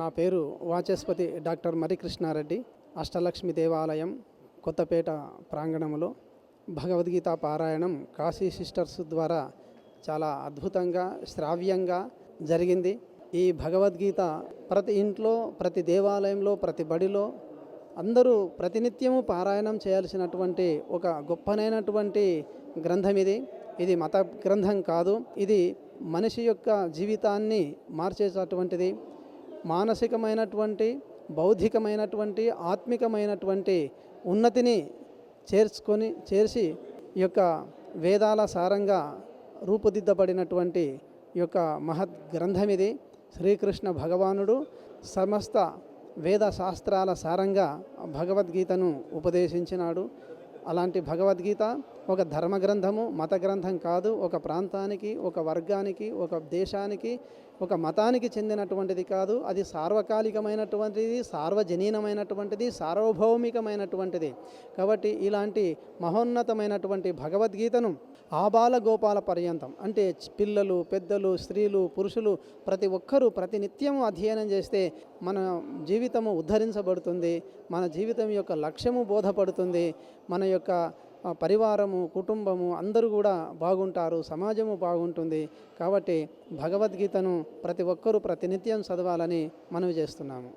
నా పేరు వాచస్పతి డాక్టర్ మరికృష్ణారెడ్డి అష్టలక్ష్మి దేవాలయం కొత్తపేట ప్రాంగణంలో. భగవద్గీత పారాయణం కాశీ సిస్టర్స్ ద్వారా చాలా అద్భుతంగా శ్రావ్యంగా జరిగింది. ఈ భగవద్గీత ప్రతి ఇంట్లో ప్రతి దేవాలయంలో ప్రతి బడిలో అందరూ ప్రతినిత్యము పారాయణం చేయాల్సినటువంటి ఒక గొప్పనైనటువంటి గ్రంథం ఇది ఇది మత గ్రంథం కాదు ఇది మనిషి యొక్క జీవితాన్ని మార్చేటటువంటిది మానసికమైనటువంటి బౌద్ధికమైనటువంటి ఆత్మికమైనటువంటి ఉన్నతిని చేర్చుకొని చేర్చి ఈ యొక్క వేదాల సారంగా రూపుదిద్దబడినటువంటి ఈ యొక్క మహత్ గ్రంథం ఇది. శ్రీకృష్ణ భగవానుడు సమస్త వేద శాస్త్రాల సారంగా భగవద్గీతను ఉపదేశించినాడు. అలాంటి భగవద్గీత ఒక ధర్మ గ్రంథము మత గ్రంథం కాదు. ఒక ప్రాంతానికి ఒక వర్గానికి ఒక దేశానికి ఒక మతానికి చెందినటువంటిది కాదు. అది సార్వకాలికమైనటువంటిది సార్వజనీనమైనటువంటిది సార్వభౌమికమైనటువంటిది. కాబట్టి ఇలాంటి మహోన్నతమైనటువంటి భగవద్గీతను ఆబాల గోపాల పర్యంతం అంటే పిల్లలు పెద్దలు స్త్రీలు పురుషులు ప్రతి ఒక్కరూ ప్రతి నిత్యము అధ్యయనం చేస్తే మన జీవితము ఉద్ధరించబడుతుంది. మన జీవితం యొక్క లక్ష్యము బోధపడుతుంది. మన యొక్క పరివారము కుటుంబము అందరూ కూడా బాగుంటారు సమాజము బాగుంటుంది. కాబట్టి భగవద్గీతను ప్రతి ఒక్కరూ ప్రతినిత్యం చదవాలని మనవి చేస్తున్నాము.